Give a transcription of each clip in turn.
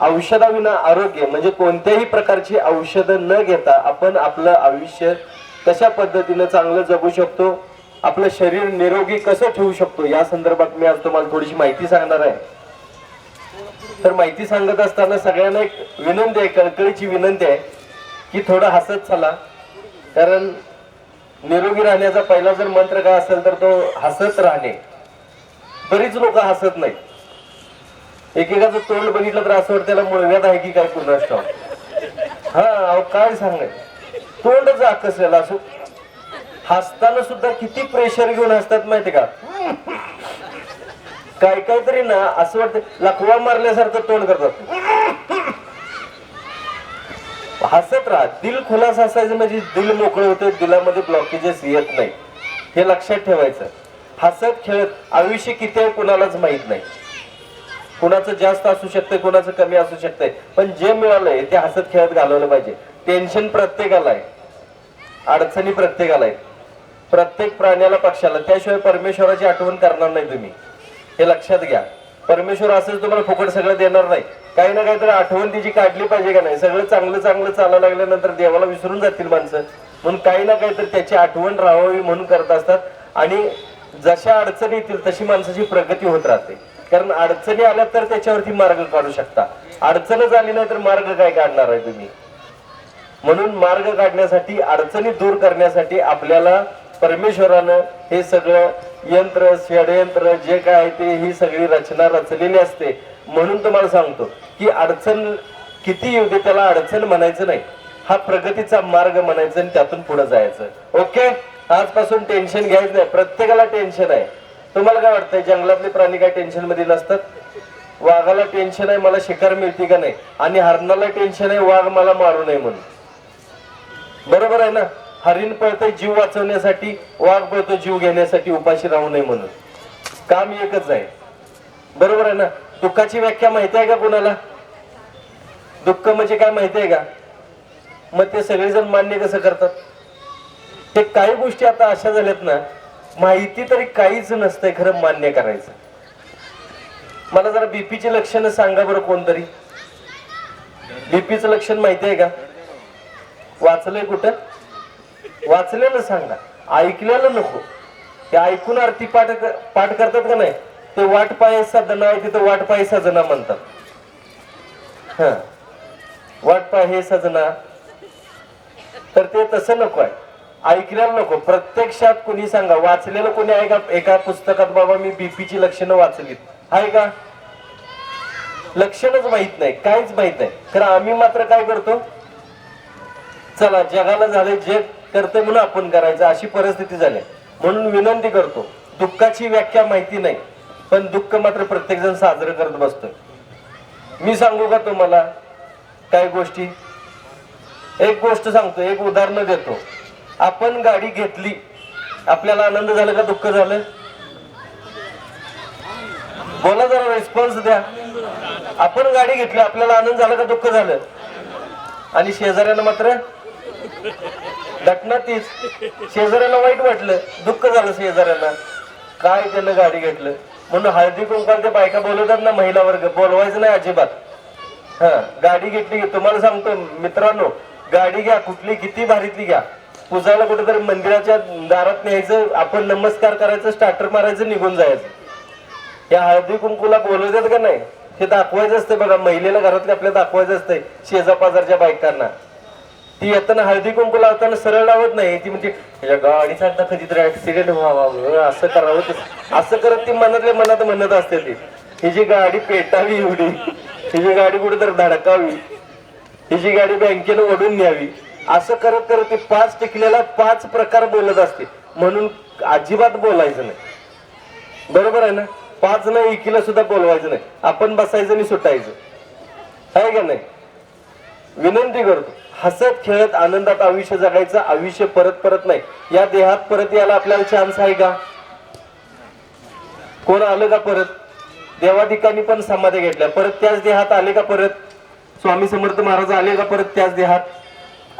औषधाविना आरोग्य म्हणजे कोणत्याही प्रकारची औषधं न घेता आपण आपलं आयुष्य कशा पद्धतीनं चांगलं जगू शकतो आपलं शरीर निरोगी कसं ठेवू शकतो या संदर्भात मी आज तुम्हाला थोडीशी माहिती सांगणार आहे. तर माहिती सांगत असताना सगळ्यांना एक विनंती आहे कळकळीची विनंती आहे की थोडं हसत चला. कारण निरोगी राहण्याचा पहिला जर मंत्र काय असेल तर तो हसत राहणे. बरीच लोक हसत नाहीत. एकेकाचं तोंड बघितलं तर असं वाटतं त्याला मुळव्यात आहे की काय पूर्ण ठाऊक हा अहो काय सांगाय तोंडच आकसलेलं असो. हसताना सुद्धा किती प्रेशर घेऊन हसतात माहिती का? काय काय तरी ना असं वाटतं लकवा मारल्यासारखं तोंड करतात. हसत राहा. दिल खुलास असायचं म्हणजे दिल मोकळं होतं दिलामध्ये ब्लॉकेजेस येत नाही. हे लक्षात ठेवायचं. हसत खेळत आयुष्य किती आहे कुणालाच माहीत नाही. कुणाचं जास्त असू शकतं कुणाचं कमी असू शकतंय. पण जे मिळालंय ते हसत खेळत घालवलं पाहिजे. टेन्शन प्रत्येकाला आहे. अडचणी प्रत्येकाला आहेत. प्रत्येक प्राण्याला पक्षाला त्याशिवाय परमेश्वराची आठवण करणार नाही तुम्ही. हे लक्षात घ्या. परमेश्वर असंच तुम्हाला फुकट सगळं देणार नाही. काही ना काहीतरी आठवण तिची काढली पाहिजे का नाही? सगळं चांगलं चांगलं चालायला लागल्यानंतर देवाला विसरून जातील माणसं. म्हणून काही ना काहीतरी त्याची आठवण राहावी म्हणून करत असतात. आणि जशा अडचणी येतील तशी माणसाची प्रगती होत राहते. कारण अडचणी आल्या तर त्याच्यावरती मार्ग काढू शकता. अडचणच आली नाही तर मार्ग काय काढणार आहे तुम्ही? म्हणून मार्ग काढण्यासाठी अडचणी दूर करण्यासाठी आपल्याला परमेश्वरानं हे सगळं यंत्र षडयंत्र जे काय आहे ते ही सगळी रचना रचलेली असते. म्हणून तुम्हाला सांगतो की अडचण किती येऊ दे त्याला अडचण म्हणायचं नाही. हा प्रगतीचा मार्ग म्हणायचा आणि त्यातून पुढे जायचं. ओके? आजपासून टेन्शन घ्यायचं नाही. प्रत्येकाला टेन्शन आहे. तुम्हाला काय वाटतंय जंगलातले प्राणी काय टेन्शनमध्ये नसतात? वाघाला टेन्शन आहे मला शिकार मिळते का नाही? आणि हरणाला टेन्शन आहे वाघ मला मारू नये म्हणून. बरोबर आहे ना? हरिण पळतंय जीव वाचवण्यासाठी वाघ पळतो जीव घेण्यासाठी उपाशी राहू नये म्हणून. काम एकच आहे. बरोबर आहे ना? दुःखाची व्याख्या माहिती आहे का कोणाला? दुःख म्हणजे काय माहिती आहे का? मग ते सगळेजण मान्य कसं करतात? ते काही गोष्टी आता अशा झाल्यात ना माहिती तरी काहीच नसतंय खरं मान्य करायचं. मला जरा बीपीची लक्षणं सांगा बरं कोणतरी. बीपीचं लक्षण माहिती आहे का? वाचलंय कुठं? वाचलेलं सांगा. ऐकलेलं नको. ते ऐकून आरती पाठ पाठ करतात का नाही? ते वाट पायसा दना आहे तिथं वाट पायसा जना म्हणतात. हा. वाट पाय हे सजना तर ते तसं नको आहे. ऐकलेलं नको. प्रत्यक्षात कुणी सांगा? वाचलेलं कोणी आहे का? एका पुस्तकात बाबा मी बीपीची लक्षणं वाचलीत. आहे का? लक्षणच माहीत नाही. काहीच माहीत नाही. तर आम्ही मात्र काय करतो? चला जगाला झाले जे करते म्हणून आपण करायचं. अशी परिस्थिती झाली. म्हणून विनंती करतो. दुःखाची व्याख्या माहिती नाही. पण दुःख मात्र प्रत्येक जण साजरं करत बसतोय. मी सांगू का तुम्हाला? काही गोष्टी? एक गोष्ट सांगतो. एक उदाहरण देतो. आपण गाडी घेतली. आपल्याला आनंद झाला का दुःख झालं? बोला जरा रिस्पॉन्स द्या. आपण गाडी घेतली आपल्याला आनंद झाला का दुःख झालं? आणि शेजाऱ्यानं मात्र घटना तीच. शेजाऱ्याला वाईट वाटलं दुःख झालं शेजाऱ्याला. काय त्यानं गाडी घेतलं? म्हणून हळदी कुंकाल बायका बोलवतात ना महिला वर्ग बोलवायचं नाही अजिबात. हा गाडी घेतली तुम्हाला सांगतो मित्रांनो गाडी घ्या कुठली किती भारीतली घ्या. पूजायला कुठेतरी मंदिराच्या दारात न्यायचं आपण नमस्कार करायचं स्टार्टर मारायचं निघून जायचं. या हळदी कुंकूला बोलवतात का नाही? हे दाखवायचं असतं बघा महिलेला घरात आपल्या दाखवायचं असतंय शेजापाजारच्या बायकांना. ती येताना हळदी कुंकू लावताना सरळ लावत नाही ती म्हणजे त्याच्या गाडीचा आता कधीतरी ऍक्सिडेंट व्हावा असं करावं ते- असं करत ती मनातल्या मनात म्हणत असते ती. हिची गाडी पेटावी एवढी हिची गाडी कुठेतरी धडकावी हिची गाडी बँकेनं ओढून न्यावी असं करत करत ते पाच टिकल्याला पाच प्रकार बोलत असते म्हणून अजिबात बोलायचं नाही. बरोबर आहे ना? पाच ना एकीला सुद्धा बोलवायचं नाही. आपण बसायचं आणि सुटायचं. आहे का नाही? विनंती करतो. हसत खेळत आनंदात आयुष्य जगायचं आयुष्य परत परत नाही. या देहात परत यायला आपल्याला चान्स आहे का? कोण आलं का परत? देवाधिकांनी पण समाधी घेतल्या. परत त्याच देहात आले का परत? स्वामी समर्थ महाराज आले का परत त्याच देहात?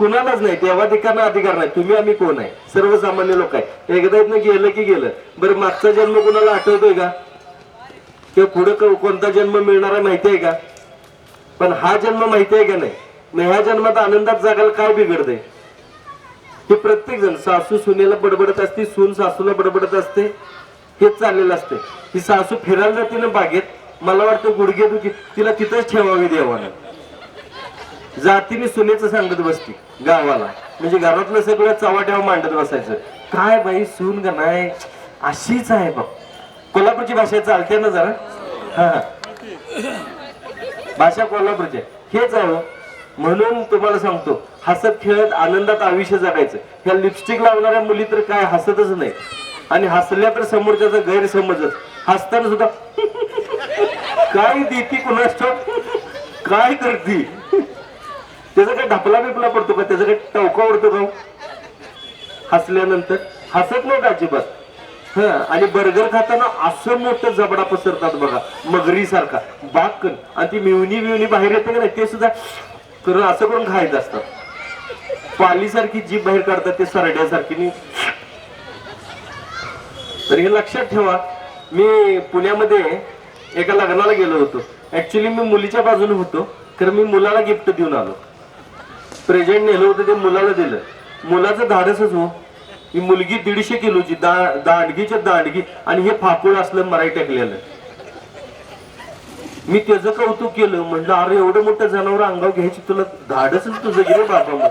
कुणालाच नाही देवाधिकांना अधिकार नाही तुम्ही आम्ही कोण आहे? सर्वसामान्य लोक आहे. एकदा इथनं गेलं की गेलं. बरं मागचा जन्म कुणाला आठवतोय का? किंवा पुढे क- कोणता जन्म मिळणार आहे माहिती आहे का? पण हा जन्म माहिती आहे का नाही? मग ह्या जन्मात आनंदात जागायला काय बिघडते हे प्रत्येक जण सासू सुनेला बडबडत असते सून सासूला बडबडत असते हेच चाललेलं असते. ही सासू फिरायला जाते ना बागेत मला वाटतं गुडघे दुखी तिला तिथंच ठेवावी देवानं. जातीने सुनेचं सांगत बसते गावाला. म्हणजे घरातलं सगळं चवाट्यावर मांडत बसायचं. काय बाई सून का नाही? अशीच आहे बघ. कोल्हापूरची भाषा चालते ना जरा? हा. भाषा कोल्हापूरची. आहे. हेच आहे हो. म्हणून तुम्हाला सांगतो हसत खेळत आनंदात आयुष्य जगायचं. ह्या लिपस्टिक लावणाऱ्या मुली तर काय हसतच नाही. आणि हसल्या तर समोरच्याचा गैरसमजच. हसताना सुद्धा काय देती कुणास काय करती? त्याचा काय ढपला बिपला पडतो का? त्याचा काय टवका उडतो का हो? हसल्यानंतर. हसत नव्हतं अजिबात? हा आणि बर्गर खाताना असं मोठं जबडा पसरतात बघा मगरी सारखा बाग आणि ती मिवणी मिवणी बाहेर येते का नाही ते सुद्धा करून असं करून खायचं असतात पालीसारखी जीभ बाहेर काढतात ते सरड्यासारखी नी. तर हे लक्षात ठेवा मी पुण्यामध्ये एका लग्नाला गेलो होतो. ऍक्च्युली मी मुलीच्या बाजूने होतो तर मी मुलाला गिफ्ट देऊन आलो. प्रेझेंट नेलं होतं ते मुलाला दिलं. मुलाचं धाडसच हो. ही मुलगी दीडशे किलोची दा दांडगीच्या दांडगी आणि हे फाकूळ असलं मराई टाकलेलं. मी त्याचं कौतुक केलं म्हणलं अरे एवढं मोठं जनावर अंगावर घ्यायची तुला धाडसच तुझं गेलं बाबा मग.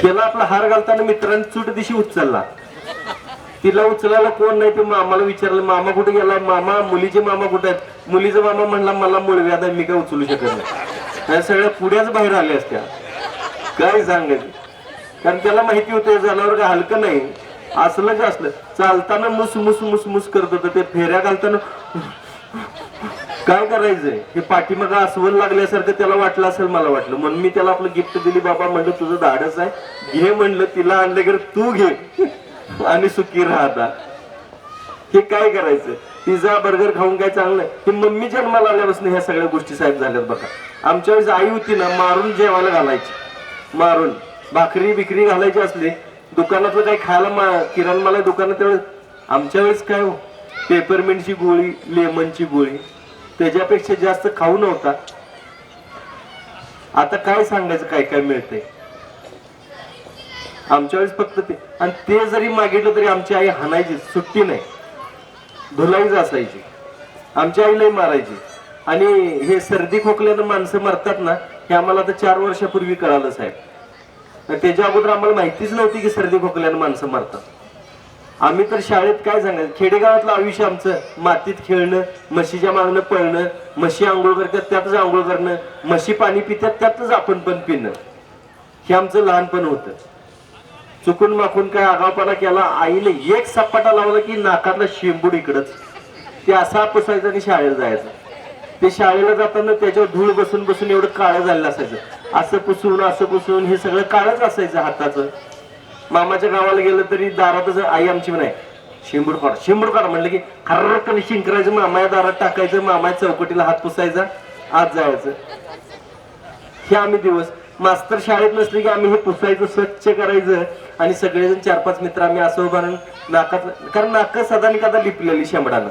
त्याला आपला हार घालताना मित्रांनी चूट दिशी उचलला. तिला उचलायला कोण नाही ते मामाला विचारलं मामा कुठे गेला? मामा मुलीचे मामा कुठे आहेत? मुलीचा मामा म्हणला मला मुळवी आता मी काय उचलू शकत नाही. या सगळ्या पुढ्याच बाहेर आल्या असत्या. काय सांगायचं? कारण त्याला माहिती होतं जनावर काय हलकं नाही. असलं जे असलं? चालताना मुस मुस मुस मुस करत होतं. ते फेऱ्या घालताना काय करायचंय हे पाठीमागं अस्वल लागल्यासारखं त्याला वाटलं असेल मला वाटलं. म्हणून मी त्याला आपलं गिफ्ट दिली बाबा म्हणलं तुझं धाडस आहे. घे म्हणलं तिला आणलं तू घे. आणि सुखी राहता हे काय करायचं? पिझ्झा बर्गर खाऊन काय चांगलं आहे? हे मम्मी जन्माला आल्यापासून ह्या सगळ्या गोष्टी साहेब झाल्यात बघा. आमच्या वेळेस आई होती ना मारून जेवायला घालायची. मारून. भाकरी बिकरी घालायची असली दुकानातलं काही खायला मा किराण मला दुकानात त्यावेळेस आमच्या वेळेस काय हो? पेपरमिंटची गोळी लेमनची गोळी त्याच्यापेक्षा जास्त खाऊ नव्हता. आता काय सांगायचं काय काय मिळतंय? आमच्या वेळेस फक्त ते. आणि ते जरी मागितलं तरी आमची आई हाणायची सुट्टी नाही. धुलाईच असायची आमची आई लई मारायची. आणि हे सर्दी खोकल्यानं माणसं मरतात ना हे आम्हाला आता चार वर्षापूर्वी कळालं साहेब. त्याच्या अगोदर आम्हाला माहितीच नव्हती की सर्दी खोकल्यानं माणसं मरतात. आम्ही तर शाळेत काय सांगायचं खेडेगावातलं आयुष्य आमचं मातीत खेळणं म्हशीच्या मागणं पळणं म्हशी आंघोळ करतात त्यातच आंघोळ करणं म्हशी पाणी पितात त्यातच आपण पण पिणं. हे आमचं लहानपण होतं. चुकून माकून काय आगावपणा केला आईने एक सपाटा लावला की नाकातला शेंबूड इकडच. ते असा पुसायचं आणि शाळेला जायचं. ते शाळेला जाताना त्याच्यावर धूळ बसून बसून एवढं काळं झालेलं असायचं. असं पुसून असं पुसून हे सगळं काळच असायचं हाताचं. मामाच्या गावाला गेलं तरी दारातच आई आमची नाही शेंबूड काढ शेंबूड काढ. म्हणलं की खर्रकन शिंकरायचं मामाया दारात टाकायचं मामाच्या चौकटीला हात पुसायचा आत जायचं. हे आम्ही दिवस मास्तर शाळेत नसले की आम्ही हे पुसायचं स्वच्छ करायचं आणि सगळेजण चार पाच मित्र आम्ही असं उभारून नाकात कारण नाक सदा कदा लिपलेली शेंबडानं.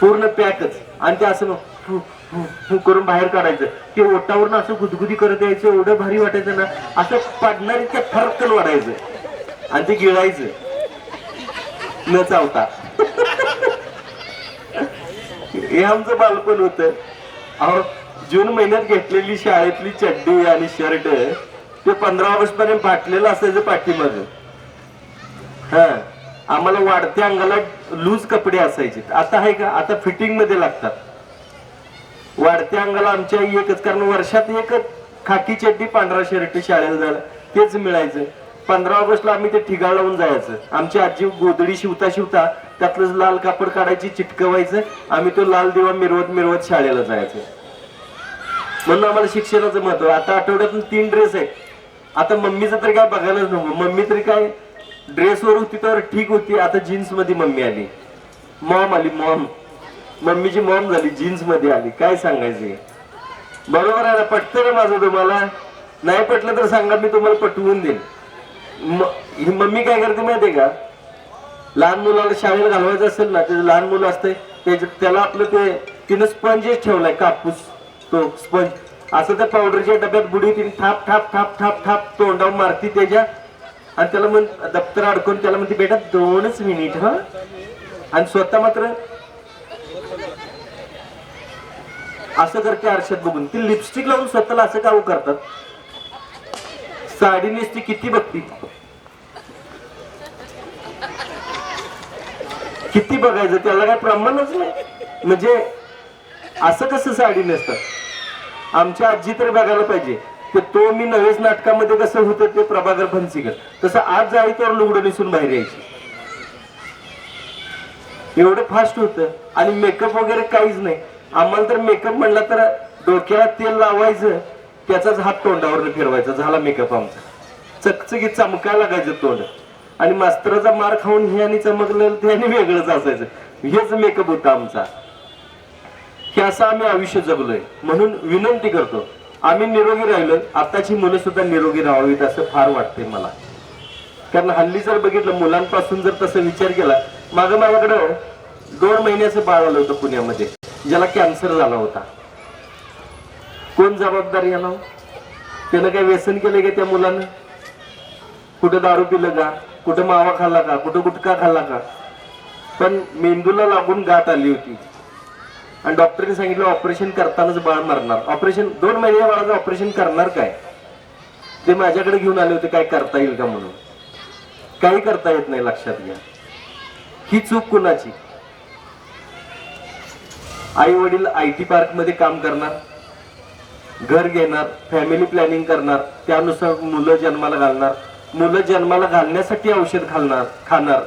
पूर्ण पॅकच. आणि ते असं करून बाहेर काढायचं. ते ओटावरून असं गुदगुदी करत यायचं एवढं भारी वाटायचं ना असं पडणार त्या फरकन वाढायचं. आणि ते गिळायचं. न चावता. हे आमचं बालपण होतं. अहो जून महिन्यात घेतलेली शाळेतली चड्डी आणि शर्ट ते पंधरा ऑगस्ट पर्यंत फाटलेलं असायचं पाठीमध्ये हा. आम्हाला वाढत्या अंगाला लूज कपडे असायचे. आता आहे का? आता फिटिंगमध्ये लागतात. वाढत्या अंगाला आमच्या आई एकच कारण वर्षात एकच खाकी चड्डी पांढरा शर्ट शाळेला झाला तेच मिळायचं. पंधरा ऑगस्टला आम्ही ते ठिगाळ लावून जायचं. आमची आजी गोदडी शिवता शिवता त्यातलं लाल कापड काढायची चिटकवायचं. आम्ही तो लाल दिवा मिरवत मिरवत शाळेला जायचं. म्हणून आम्हाला शिक्षणाचं महत्त्व आता आठवड्यातून तीन ड्रेस आहेत. आता मम्मीचं तर काय बघायलाच नको. मम्मी तरी काय ड्रेसवर होती तर ठीक होती. आता जीन्समध्ये मम्मी आली. मॉम आली मॉम मम्मीची मॉम झाली जीन्समध्ये आली. काय सांगायचे बरोबर आहे ना? पटतं ना माझं तुम्हाला? नाही पटलं तर सांगा मी तुम्हाला पटवून देईन. म- ही मम्मी काय करते माहिती का? लहान मुलाला शाळेला घालवायचं असेल ना त्याचं लहान मुलं असतंय त्याच्या त्याला आपलं ते तिनं स्पंजेस ठेवलाय कापूस. तो स्पंज. असं त्या पावडरच्या डब्यात बुडी तिने थाप थाप थाप थाप थाप तोंडावर मारती त्याच्या. आणि त्याला म्हण दप्तर अडकून त्याला म्हणते बेटा दोनच मिनिट हा? आणि स्वतः मात्र असं करते आरशात बघून. ती लिपस्टिक लावून स्वतःला असं काऊ करतात. साडी नेसती किती बघती. किती बघायचं? त्याला काय प्रमाणच नाही. म्हणजे असं कसं साडी नेसतात? आमच्या आजी तर बघायला पाहिजे. की तो मी नवेच नाटकामध्ये कसं होतं ते प्रभाकर फनसीकर तसं आज जाई तर लुगडं निसून बाहेर यायची. एवढं फास्ट होतं. आणि मेकअप वगैरे काहीच नाही. आम्हाला तर मेकअप म्हणला तर डोक्याला तेल लावायचं त्याचाच हात तोंडावर फिरवायचा. झाला मेकअप आमचा. चकचकीत चमकायला लागायचं तोंड. आणि मास्तराचा मार खाऊन हे आणि चमकलेलं ते आणि वेगळंच असायचं. हेच मेकअप होता आमचा. हे असं आम्ही आयुष्य जगलोय. म्हणून विनंती करतो. आम्ही निरोगी राहिलो आताची मुलं सुद्धा निरोगी राहावीत असं फार वाटते मला. कारण हल्ली जर बघितलं मुलांपासून जर तसं विचार केला मागं माझ्याकडं दोन महिन्याचं बाळ आलं होतं पुण्यामध्ये ज्याला कॅन्सर झाला होता. कोण जबाबदार याला? त्यानं काय व्यसन केलं का त्या मुलानं? कुठं दारू पिलं का? कुठं मावा खाल्ला का? कुठं गुटखा खाल्ला का? पण मेंदूला लागून गाठ आली होती. आणि डॉक्टरने सांगितलं ऑपरेशन करतानाच बाळ मरणार. ऑपरेशन दोन महिन्या बाळाचं ऑपरेशन करणार काय? ते माझ्याकडे घेऊन आले होते काय करता येईल का म्हणून? काही करता येत नाही लक्षात घ्या. ही चूक कुणाची? आई वडील आय टी पार्कमध्ये काम करणार घर घेणार फॅमिली प्लॅनिंग करणार त्यानुसार मुलं जन्माला घालणार मुलं जन्माला घालण्यासाठी औषध घालणार खाणार.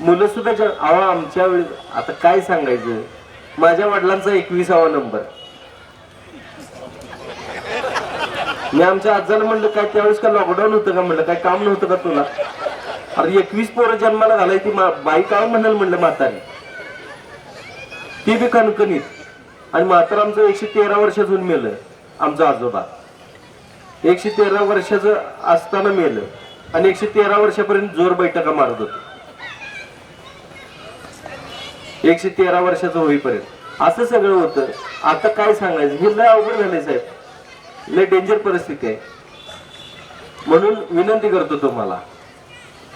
मुलं सुद्धा ज- आमच्या वेळी आता काय सांगायचं? माझ्या वडिलांचा एकविसावा नंबर. मी आमच्या आजाला म्हणलं काय त्यावेळेस का लॉकडाऊन होतं का? म्हणलं काय काम नव्हतं का तुला? अरे एकवीस पोरं जन्माला घालाय ती बाई काय म्हणाल म्हणलं म्हातारी? ती बी कणकणीत. आणि म्हातारा आमचं एकशे तेरा वर्षातून मेलं आमचा आजोबा. एकशे तेरा वर्षाचं असताना मेलं. आणि एकशे तेरा वर्षापर्यंत जोर बैठका मारत होती. एकशे तेरा वर्षाचं होईपर्यंत. असं सगळं होतं. आता काय सांगायचं? हे लय अवघड झालंय साहेब. लय डेंजर परिस्थिती आहे. म्हणून विनंती करतो तुम्हाला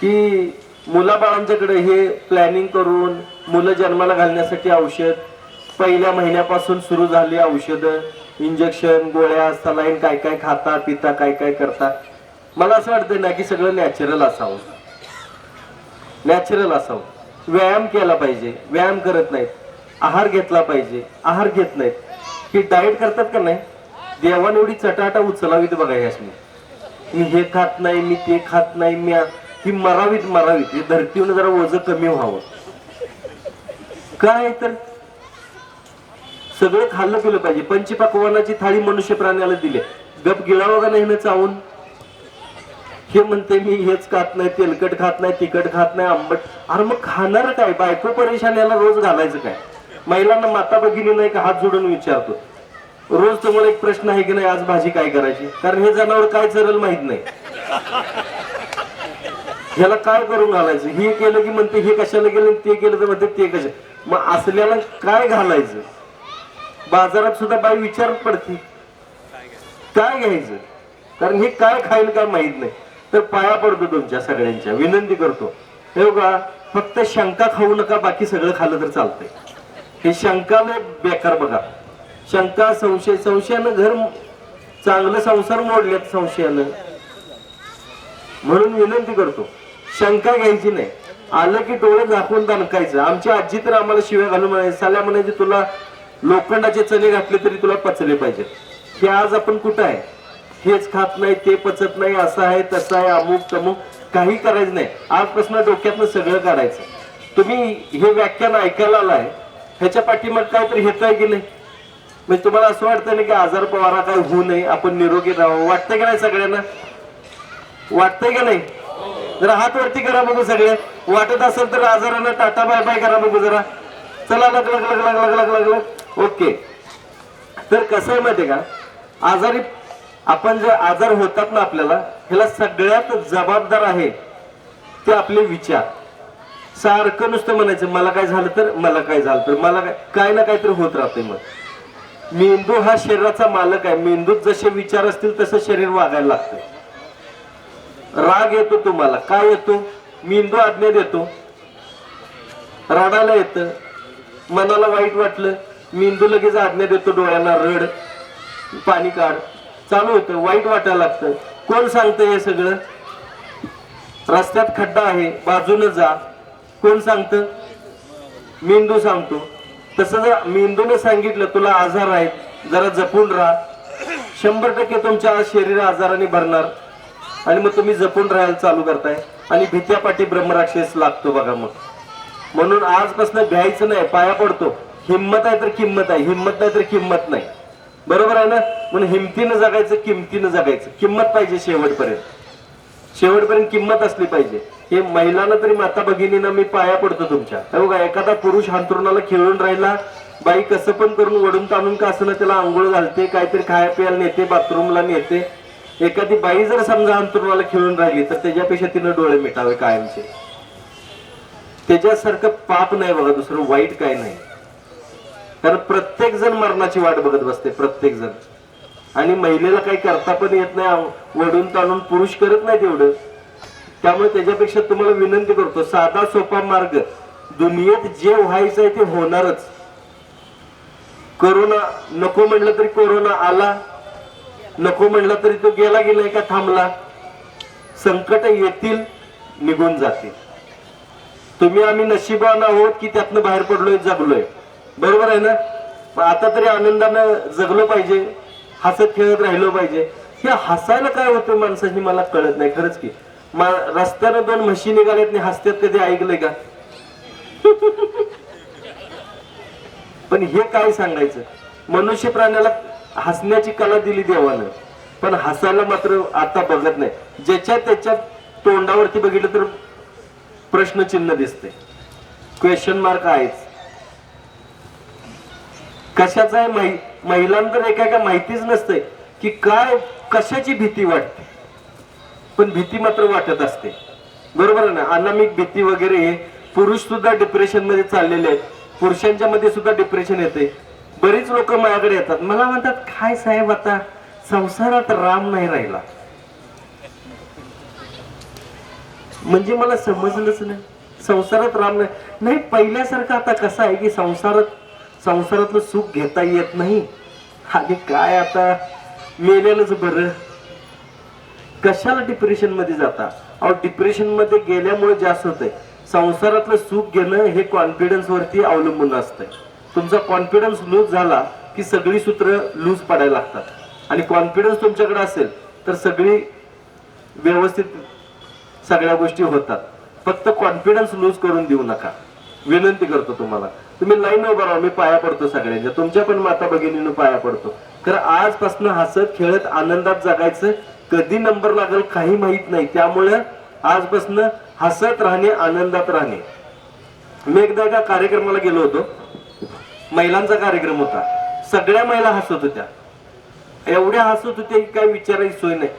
की मुलाबाळांच्याकडे हे प्लॅनिंग करून मुलं जन्माला घालण्यासाठी औषध पहिल्या महिन्यापासून सुरू झाली औषधं इंजेक्शन गोळ्या सलाईन काय काय खाता पिता काय काय करता मला असं वाटतं ना की सगळं नॅचरल असावं. नॅचरल असावं. व्यायाम केला पाहिजे व्यायाम करत नाहीत आहार घेतला पाहिजे आहार घेत नाहीत. ही डाएट करतात का नाही? देवाने एवढी चटाटा उचलावीत बघा यासनी मी हे खात नाही मी ते खात नाही मी ही मरावीत मरावीत. हे धरतीवर जरा वजन कमी व्हावं. काय तर? सगळं खाल्लं पिलं पाहिजे. पंचपक्वानाची थाळी मनुष्य प्राण्याला दिली. गप गिळावं का नाही ना चावून? हे म्हणते मी हेच खात नाही तेलकट खात नाही तिखट खात नाही आंबट. अरे मग खाणार काय? बायको परेशान याला रोज घालायचं काय? महिलांना माता भगिनी नाही का हात जोडून विचारतो. रोज तुम्हाला एक प्रश्न आहे की नाही आज भाजी काय करायची? कारण हे जनावर काय चरल माहीत नाही. ह्याला काय करून घालायचं? हे केलं की म्हणते हे कशाला गेलं ते केलं तर म्हणते ते कशा मग असल्याला काय घालायचं? बाजारात सुद्धा बाई विचार पडते. काय घ्यायचं? कारण हे काय खाईल काय माहीत नाही. तर पाया पडतो तुमच्या सगळ्यांच्या. विनंती करतो. हे बघा फक्त शंका खाऊ नका बाकी सगळं खाल्लं तर चालतंय. हे शंका बेकार बघा. शंका संशय संशयानं घर चांगलं संसार मोडल्यात संशयानं. म्हणून विनंती करतो शंका घ्यायची नाही. आलं की डोळे दाखवून दणकायचं. आमची आजी तर आम्हाला शिव्या घालून म्हणायची साल्या म्हणायची तुला लोखंडाचे चणे घातले तरी तुला पचले पाहिजेत. हे आज आपण कुठं आहे? हेच खात नाही ते पचत नाही असं आहे तसं आहे अमुक तमुक. काही करायचं नाही. आजपासून डोक्यातनं सगळं काढायचं. तुम्ही हे व्याख्यान ऐकायला आलाय ह्याच्या पाठीमाग काय तरी हेत आहे की नाही? म्हणजे तुम्हाला असं वाटतं ना की आजार पवारा काय होऊ नये आपण निरोगी राहावं. वाटतंय का नाही सगळ्यांना? वाटतंय का नाही? जरा हात वरती करा बघू सगळे. वाटत असेल तर आजारांना टाटा बाय बाय करा बघू जरा. चला लग लग लग लग लग लग लग ओके. तर कसं आहे माहिती का? आजारी आपण जे आजार होतात ना आपल्याला ह्याला सगळ्यात जबाबदार आहे ते आपले विचार. सारखं नुसतं म्हणायचं मला काय झालं तर मला काय झालं तर मला काय काय ना काहीतरी होत राहते मग. मेंदू हा शरीराचा मालक आहे. मेंदूत जसे विचार असतील तसं शरीर वागायला लागतं राग येतो तुम्हाला. काय येतो? मेंदू आज्ञा देतो. रडायला येतं. मनाला वाईट वाटलं मेंदू लगेच आज्ञा देतो डोळ्यांना रड पाणी काढ. चालू होतं वाईट वाटायला लागतं. कोण सांगतं हे सगळं? रस्त्यात खड्डा आहे बाजूनं जा. कोण सांगतं? मेंदू सांगतो. तसं जर मेंदूने सांगितलं तुला आजार आहेत जरा जपून राहा. शंभर टक्के तुमच्या शरीर आजाराने भरणार. आणि मग तुम्ही जपून राहायला चालू करताय. आणि भीत्यापाठी ब्रह्मराक्षस लागतो बघा मग. म्हणून आजपासून घ्यायचं नाही पाया पडतो. हिंमत आहे तर किंमत आहे हिंमत नाही तर किंमत नाही. बरोबर आहे ना? म्हणून हिमतीनं जगायचं किमतीनं जगायचं. किंमत पाहिजे शेवटपर्यंत. शेवटपर्यंत किंमत असली पाहिजे. हे महिलांना तरी माता भगिनींना मी पाया पडतो तुमच्या. बघा एखादा पुरुष हांतरुणाला खेळून राहिला बाई कसं पण करून ओढून ताणून का असं त्याला आंघोळ घालते काहीतरी खाया प्यायला नेते बाथरूमला नेते. एखादी बाई जर समजा अंतरुणाला खेळून राहिली तर त्याच्यापेक्षा तिनं डोळे मिटावे कायमचे. त्याच्यासारखं पाप नाही बघा दुसरं वाईट काय नाही. कारण प्रत्येक जण मरणाची वाट बघत बसते प्रत्येक जण आणि महिलेला काही करता पण येत नाही वडून ताणून पुरुष करत नाही तेवढं. त्यामुळे त्याच्यापेक्षा तुम्हाला विनंती करतो साधा सोपा मार्ग. दुनियेत जे व्हायचं आहे ते होणारच. कोरोना नको म्हणलं तरी कोरोना आला. नको म्हणलं तरी तो गेला गेलाय का थांबला. संकट येतील निघून जातील. तुम्ही आम्ही नशिबान आहोत की त्यातनं बाहेर पडलोय जगलोय. बरोबर आहे ना? पण आता तरी आनंदानं जगलो पाहिजे हसत खेळत राहिलो पाहिजे. हे हसायला काय होतं माणसाची मला कळत नाही खरंच की. रस्त्यानं दोन म्हशी निघाल्यात नाही हसत्यात कधी ऐकलंय का? पण हे काय सांगायचं? मनुष्य प्राण्याला हसण्याची कला दिली देवानं. पण हसायला मात्र आता बघत नाही. ज्याच्या त्याच्या तोंडावरती बघितलं तर प्रश्नचिन्ह दिसते क्वेश्चन मार्क आहेच. कशाचं आहे? माहि महिलांतर एका एका माहितीच नसते की काय कशाची भीती वाटते. पण भीती मात्र वाटत असते. बरोबर आहे ना? अनामिक भीती वगैरे पुरुष सुद्धा डिप्रेशनमध्ये चाललेले आहेत. पुरुषांच्या मध्ये सुद्धा डिप्रेशन येते. बरीच लोक माझ्याकडे येतात. मला म्हणतात काय साहेब आता? संसारात राम नाही राहिला. म्हणजे मला समजलंच नाही. संसारात राम नाही. नाही पहिल्यासारखं आता कसं आहे की संसारात संसारातलं सुख घेता येत नाही. आणि काय आता? मेलेलंच बरं. कशाला डिप्रेशनमध्ये जाता? अहो डिप्रेशनमध्ये गेल्यामुळे जास्त होतंय संसारातलं सुख घेणं हे कॉन्फिडन्स वरती अवलंबून असतंय. तुमचा कॉन्फिडन्स लूज झाला की सगळी सूत्र लूज पडायला लागतात. आणि कॉन्फिडन्स तुमच्याकडे असेल तर सगळी व्यवस्थित सगळ्या गोष्टी होतात. फक्त कॉन्फिडन्स लूज करून देऊ नका. विनंती करतो तुम्हाला. तुम्ही लाईन उभं राहा मी पाया पडतो सगळ्यांच्या. तुमच्या पण माता भगिनीनं पाया पडतो. तर आजपासून हसत खेळत आनंदात जगायचं कधी नंबर लागेल काही माहीत नाही. त्यामुळे आजपासून हसत राहणे आनंदात राहणे. मी एकदा एका कार्यक्रमाला गेलो होतो. महिलांचा कार्यक्रम होता. सगळ्या महिला हसत होत्या. एवढ्या हसत होत्या की काही विचारायची सोय नाही.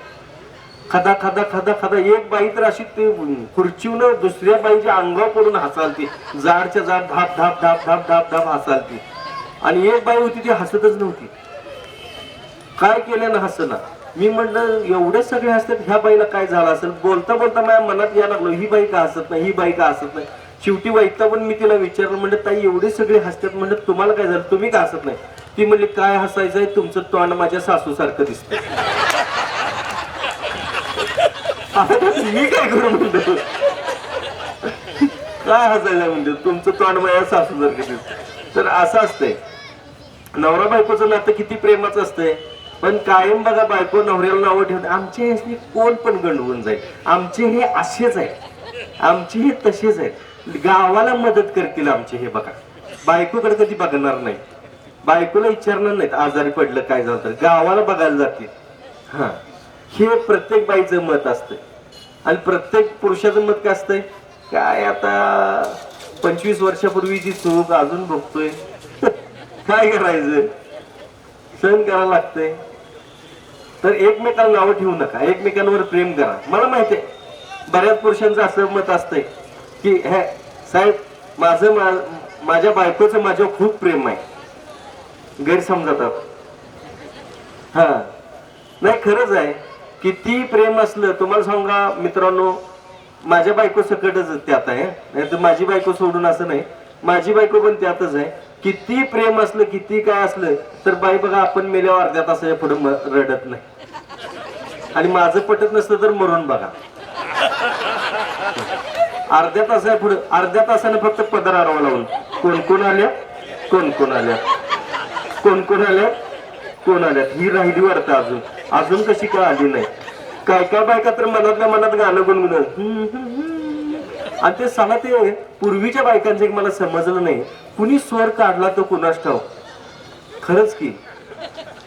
खदा खदा खदा खदा. एक बाई तर अशी ते खुर्चीवर दुसऱ्या बाईच्या अंगावर पडून हसालती. जाडच्या जाड धाप धाप धाप धाप धाप धाप हसालती. आणि एक बाई होती ती हसतच नव्हती. काय केलं ना हसना मी म्हणलं एवढे सगळे हसतात ह्या बाईला काय झालं असेल? बोलता बोलता माझ्या मनात या लागलो. ही बाई का हसत नाही? ही बाई का हसत नाही? शेवटी वाईटता पण मी तिला विचारलं म्हणलं ताई एवढे सगळे हसतात म्हणलं तुम्हाला काय झालं? तुम्ही का हसत नाही? ती म्हणली काय हसायचंय? तुमचं तोंड माझ्या सासू सारखं आता मी काय करू म्हणतो काय हसायला म्हणतो? तुमचं तोंड माझ्या सासू जर दिसत. तर असं असतंय. नवरा बायकोचं नातं किती प्रेमाचं असतंय. पण कायम बघा बायको नवऱ्याला नावं ठेवते. आमचे हे कोण पण गंडवून जाईल. आमचे हे असेच आहे आमचे हे तसेच आहे गावाला मदत करतील आमचे हे बघा. बायकोकडे कधी बघणार नाही. बायकोला विचारणार नाहीत. आजारी पडलं काय झालं तर. गावाला बघायला जातील. हा. हे प्रत्येक बाईचं मत असतंय. आणि प्रत्येक पुरुषाचं मत काय असतंय? काय आता पंचवीस वर्षापूर्वीची चूक अजून बघतोय काय करायचं? सहन करावं लागतंय. तर एकमेकाला नावं ठेवू नका एकमेकांवर प्रेम करा. मला माहिती आहे बऱ्याच पुरुषांचं असं मत असतंय की हे साहेब माझं मा- माझ्या बायकोचं माझ्यावर खूप प्रेम आहे. गैरसमजातात हा. नाही खरंच आहे. किती प्रेम असलं तुम्हाला सांगा मित्रांनो माझ्या बायको सकटच त्यात आहे. नाही तर माझी बायको सोडून असं नाही. माझी बायको पण त्यातच आहे. किती प्रेम असलं किती काय असलं तर बाई बघा आपण मेल्यावर अर्ध्या तासाच्या पुढे म- रडत नाही. आणि माझं पटत नसतं तर मरून बघा. अर्ध्या तासाच्या पुढे अर्ध्या तासाने फक्त पदर लावून. कोण कोण आल्या? कोण कोण आल्या? कोण कोण आल्या? कोण आल्यात ही राहिली वाटतं अजून. अजून कशी काय आली नाही? काय काय बायका तर मनातल्या मनात गाणं गुणगुण आणि ते सांगा ते पूर्वीच्या बायकांचं एक मला समजलं नाही. कुणी स्वर काढला तो कुणास ठाव खरंच की.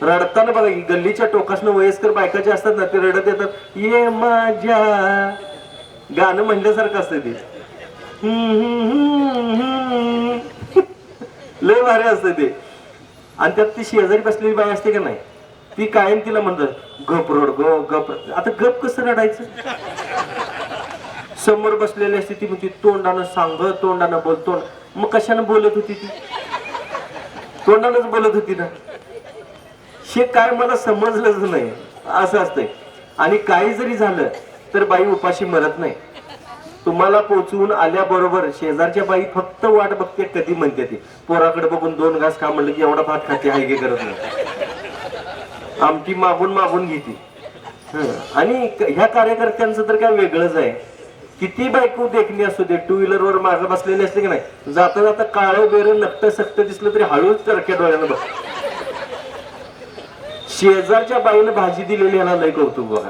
रडताना बघा की गल्लीच्या टोकासनं वयस्कर बायकाचे असतात ना ते रडत येतात. ये माझ्या. गाणं म्हणल्यासारखं असतं ते. लय भारी असतं ते. आणि त्यात ती शेजारी बसलेली बाई असते का नाही? ती कायम तिला म्हणत गप रोड ग गप आता गप कसं रडायचं? समोर बसलेली असते ती म्हणते तोंडानं सांग तोंडानं बोल तोंड मग कशानं बोलत होती ती? तोंडानंच बोलत होती ना? हे काय मला समजलंच नाही. असं असतंय. आणि काही जरी झालं तर बाई उपाशी मरत नाही. तुम्हाला पोचवून आल्याबरोबर शेजारच्या बाई फक्त वाट बघते कधी म्हणते ती. पोराकडे बघून दोन घास का म्हणलं की एवढा भात खाते हायगे करत नाही. आमटी मागून मागून घेते. आणि ह्या कार्यकर्त्यांचं तर काय वेगळंच आहे. किती बायको देखणी असू दे टू व्हीलर वर मागे बसलेली असते की नाही जाता जाता काळं बेरं नकट सक्त दिसलं तरी हळूच तरक्या डोळ्यानं बघ. शेजारच्या बाईनं भाजी दिलेली ह्याला लय कौतुक बघा.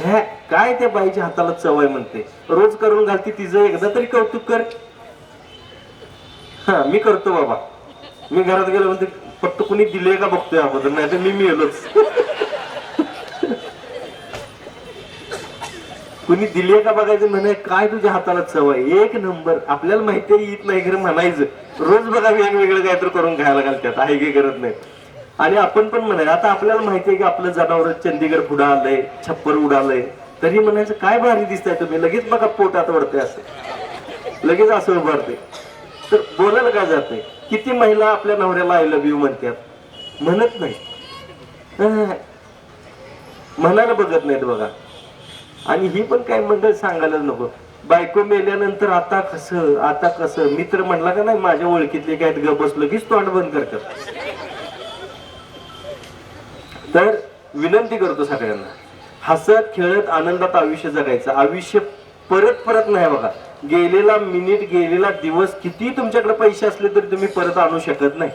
ह्या काय त्या बाईच्या हाताला चव आहे म्हणते. रोज करून घालती तिचं एकदा तरी कौतुक कर. हा मी करतो बाबा. मी घरात गेलो म्हणते फक्त कुणी दिले का बघतोय अगोदर? नाही तर मी मिळलोच. कुणी दिले का बघायचं? म्हणे काय तुझ्या हाताला चव आहे? एक नंबर. आपल्याला माहिती आहे येत नाही खरं म्हणायचं. रोज बघा वेगवेगळं काहीतरी करून घ्यायला घालतात. आहे की करत नाही? आणि आपण पण म्हणाय आता आपल्याला माहिती आहे की आपलं जनावर चंदीगड पुढं आलंय छप्पर उडालंय तरी म्हणायचं काय भारी दिसताय तुम्ही? लगेच बघा पोटात वरते असं. लगेच असं उभारते तर बोलायला काय जात नाही. किती महिला आपल्या नवऱ्याला आय लव्ह यू म्हणतात? म्हणत नाही. म्हणायला बघत नाहीत बघा. आणि ही पण काय मंडळ सांगायला नको. बायको मेल्यानंतर आता कसं आता कसं? मित्र म्हणला का नाही माझ्या ओळखीतले काय ग बसलो कीच तोंड बंद करतात. तर विनंती करतो सगळ्यांना. हसत खेळत आनंदात आयुष्य जगायचं. आयुष्य परत परत नाही बघा. गेलेला मिनिट गेलेला दिवस किती तुमच्याकडे पैसे असले तरी तुम्ही परत आणू शकत नाही.